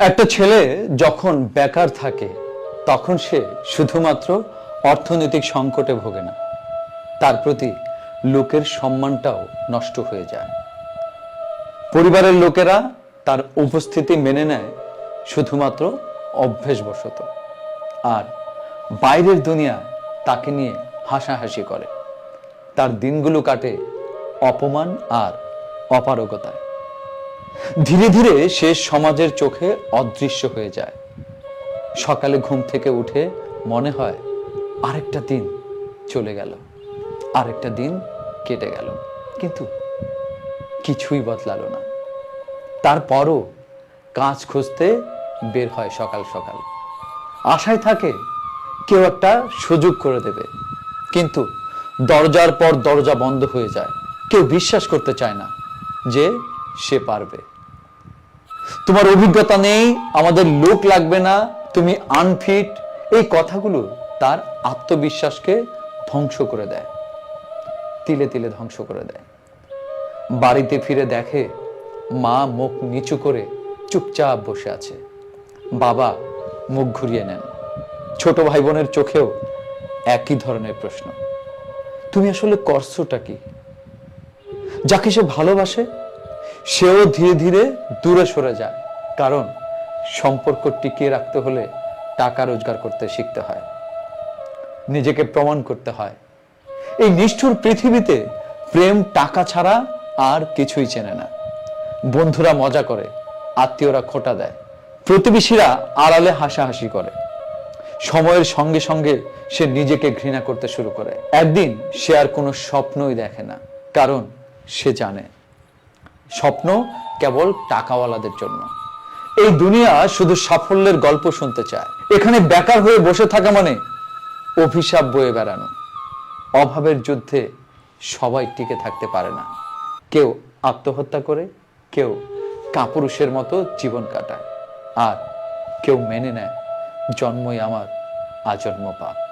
একটা ছেলে যখন বেকার থাকে, তখন সে শুধুমাত্র অর্থনৈতিক সংকটে ভোগে না। তার প্রতি লোকের সম্মানটাও নষ্ট হয়ে যায়। পরিবারের লোকেরা তার উপস্থিতি মেনে নেয় শুধুমাত্র অভ্যেসবশত। আর বাইরের দুনিয়া তাকে নিয়ে হাসাহাসি করে। তার দিনগুলো কাটে অপমান আর অপারগতায়। ধীরে ধীরে সে সমাজের চোখে অদৃশ্য হয়ে যায়। সকালে ঘুম থেকে উঠে মনে হয় আরেকটা দিন চলে গেল, আরেকটা দিন কেটে গেল। কিন্তু কিছুই বদলালো না। তারপরও কাজ খুঁজতে বের হয় সকাল সকাল। আশায় থাকে কেউ একটা সুযোগ করে দেবে, কিন্তু দরজার পর দরজা বন্ধ হয়ে যায়। কেউ বিশ্বাস করতে চায় না যে সে পারবে। তোমার অভিজ্ঞতা নেই, আমাদের লোক লাগবে না, তুমি আনফিট এই কথাগুলো তার আত্মবিশ্বাসকে ধ্বংস করে দেয়, তিলে তিলে ধ্বংস করে দেয়। বাড়িতে ফিরে দেখে মা মুখ নিচু করে চুপচাপ বসে আছে। বাবা মুখ ঘুরিয়ে নেন। ছোট ভাই বোনের চোখেও একই ধরনের প্রশ্ন। তুমি আসলে করছোটা কি? যাকে সে ভালোবাসে সেও ধীরে ধীরে দূরে সরে যায়। কারণ সম্পর্ক টিকিয়ে রাখতে হলে টাকা রোজগার করতে শিখতে হয়। নিজেকে প্রমাণ করতে হয়। এই নিষ্ঠুর পৃথিবীতে প্রেম, টাকা ছাড়া আর কিছুই চেনে না। বন্ধুরা মজা করে, আত্মীয়রা খোটা দেয়। প্রতিবেশীরা আড়ালে হাসাহাসি করে। সময়ের সঙ্গে সঙ্গে সে নিজেকে ঘৃণা করতে শুরু করে। একদিন সে আর কোনো স্বপ্নই দেখে না, কারণ সে জানে স্বপ্ন কেবল টাকাওয়ালাদের জন্য। এই দুনিয়া শুধু সাফল্যের গল্প শুনতে চায়। এখানে বেকার হয়ে বসে থাকা মানে অভিশাপ বয়ে বেড়ানো। অভাবের যুদ্ধে সবাই টিকে থাকতে পারে না। কেউ আত্মহত্যা করে, কেউ কাপুরুষের মতো জীবন কাটায়। আর কেউ মেনে নেয়, জন্মই আমার আজন্ম পাপ।